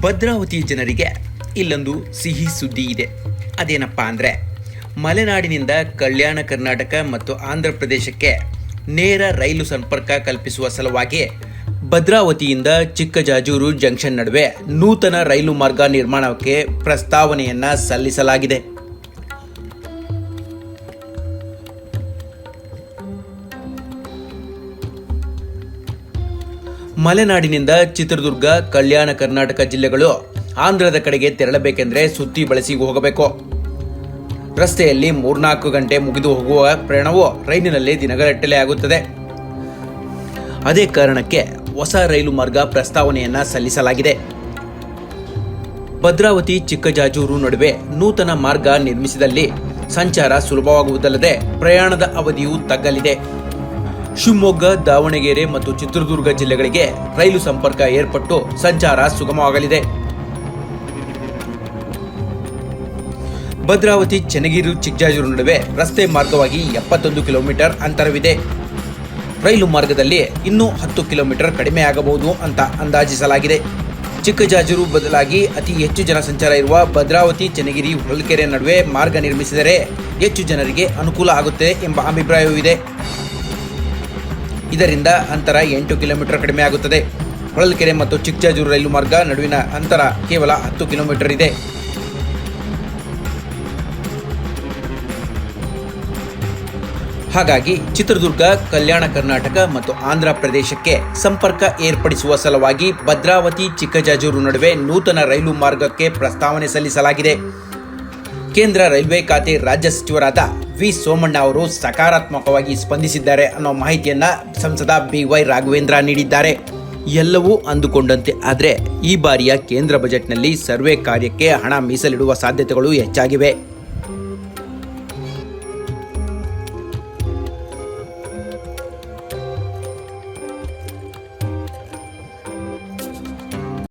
ಭದ್ರಾವತಿ ಜನರಿಗೆ ಇಲ್ಲೊಂದು ಸಿಹಿ ಸುದ್ದಿ ಇದೆ. ಅದೇನಪ್ಪ ಅಂದರೆ, ಮಲೆನಾಡಿನಿಂದ ಕಲ್ಯಾಣ ಕರ್ನಾಟಕ ಮತ್ತು ಆಂಧ್ರ ಪ್ರದೇಶಕ್ಕೆ ನೇರ ರೈಲು ಸಂಪರ್ಕ ಕಲ್ಪಿಸುವ ಸಲುವಾಗಿ ಭದ್ರಾವತಿಯಿಂದ ಚಿಕ್ಕಜಾಜೂರು ಜಂಕ್ಷನ್ ನಡುವೆ ನೂತನ ರೈಲು ಮಾರ್ಗ ನಿರ್ಮಾಣಕ್ಕೆ ಪ್ರಸ್ತಾವನೆಯನ್ನ ಸಲ್ಲಿಸಲಾಗಿದೆ. ಮಲೆನಾಡಿನಿಂದ ಚಿತ್ರದುರ್ಗ, ಕಲ್ಯಾಣ ಕರ್ನಾಟಕ ಜಿಲ್ಲೆಗಳು ಆಂಧ್ರದ ಕಡೆಗೆ ತೆರಳಬೇಕೆಂದ್ರೆ ಸುತ್ತಿ ಬಳಸಿ ಹೋಗಬೇಕು. ರಸ್ತೆಯಲ್ಲಿ ಮೂರ್ನಾಲ್ಕು ಗಂಟೆ ಮುಗಿದು ಹೋಗುವ ಪ್ರಯಾಣವು ರೈಲಿನಲ್ಲಿ ದಿನಗಟ್ಟಲೆ ಆಗುತ್ತದೆ. ಅದೇ ಕಾರಣಕ್ಕೆ ಹೊಸ ರೈಲು ಮಾರ್ಗ ಪ್ರಸ್ತಾವನೆಯನ್ನ ಸಲ್ಲಿಸಲಾಗಿದೆ. ಭದ್ರಾವತಿ, ಚಿಕ್ಕಜಾಜೂರು ನಡುವೆ ನೂತನ ಮಾರ್ಗ ನಿರ್ಮಿಸಿದಲ್ಲಿ ಸಂಚಾರ ಸುಲಭವಾಗುವುದಲ್ಲದೆ ಪ್ರಯಾಣದ ಅವಧಿಯು ತಗ್ಗಲಿದೆ. ಶಿವಮೊಗ್ಗ, ದಾವಣಗೆರೆ ಮತ್ತು ಚಿತ್ರದುರ್ಗ ಜಿಲ್ಲೆಗಳಿಗೆ ರೈಲು ಸಂಪರ್ಕ ಏರ್ಪಟ್ಟು ಸಂಚಾರ ಸುಗಮವಾಗಲಿದೆ. ಭದ್ರಾವತಿ, ಚನ್ನಗಿರು ಚಿಕ್ಕಜಾಜೂರು ನಡುವೆ ರಸ್ತೆ ಮಾರ್ಗವಾಗಿ ಎಪ್ಪತ್ತೊಂದು ಕಿಲೋಮೀಟರ್ ಅಂತರವಿದೆ. ರೈಲು ಮಾರ್ಗದಲ್ಲಿ ಇನ್ನೂ ಹತ್ತು ಕಿಲೋಮೀಟರ್ ಕಡಿಮೆ ಆಗಬಹುದು ಅಂತ ಅಂದಾಜಿಸಲಾಗಿದೆ. ಚಿಕ್ಕಜಾಜೂರು ಬದಲಾಗಿ ಅತಿ ಹೆಚ್ಚು ಜನ ಸಂಚಾರ ಇರುವ ಭದ್ರಾವತಿ, ಚನ್ನಗಿರಿ, ಹೊಳಲ್ಕೆರೆ ನಡುವೆ ಮಾರ್ಗ ನಿರ್ಮಿಸಿದರೆ ಹೆಚ್ಚು ಜನರಿಗೆ ಅನುಕೂಲ ಆಗುತ್ತೆ ಎಂಬ ಅಭಿಪ್ರಾಯವೂ ಇದೆ. ಇದರಿಂದ ಅಂತರ ಎಂಟು ಕಿಲೋಮೀಟರ್ ಕಡಿಮೆ ಆಗುತ್ತದೆ. ಹೊಳಲ್ಕೆರೆ ಮತ್ತು ಚಿಕ್ಕಜಾಜೂರು ರೈಲು ಮಾರ್ಗ ನಡುವಿನ ಅಂತರ ಕೇವಲ ಹತ್ತು ಕಿಲೋಮೀಟರ್ ಇದೆ. ಹಾಗಾಗಿ ಚಿತ್ರದುರ್ಗ, ಕಲ್ಯಾಣ ಕರ್ನಾಟಕ ಮತ್ತು ಆಂಧ್ರ ಪ್ರದೇಶಕ್ಕೆ ಸಂಪರ್ಕ ಏರ್ಪಡಿಸುವ ಸಲುವಾಗಿ ಭದ್ರಾವತಿ, ಚಿಕ್ಕಜಾಜೂರು ನಡುವೆ ನೂತನ ರೈಲು ಮಾರ್ಗಕ್ಕೆ ಪ್ರಸ್ತಾವನೆ ಸಲ್ಲಿಸಲಾಗಿದೆ. ಕೇಂದ್ರ ರೈಲ್ವೆ ಖಾತೆ ರಾಜ್ಯ ಸಚಿವರಾದ ವಿ ಸೋಮಣ್ಣ ಅವರು ಸಕಾರಾತ್ಮಕವಾಗಿ ಸ್ಪಂದಿಸಿದ್ದಾರೆ ಅನ್ನೋ ಮಾಹಿತಿಯನ್ನ ಸಂಸದ ಬಿ ವೈ ರಾಘವೇಂದ್ರ ನೀಡಿದ್ದಾರೆ. ಎಲ್ಲವೂ ಅಂದುಕೊಂಡಂತೆ ಆದರೆ ಈ ಬಾರಿಯ ಕೇಂದ್ರ ಬಜೆಟ್ನಲ್ಲಿ ಸರ್ವೆ ಕಾರ್ಯಕ್ಕೆ ಹಣ ಮೀಸಲಿಡುವ ಸಾಧ್ಯತೆಗಳು ಹೆಚ್ಚಾಗಿವೆ.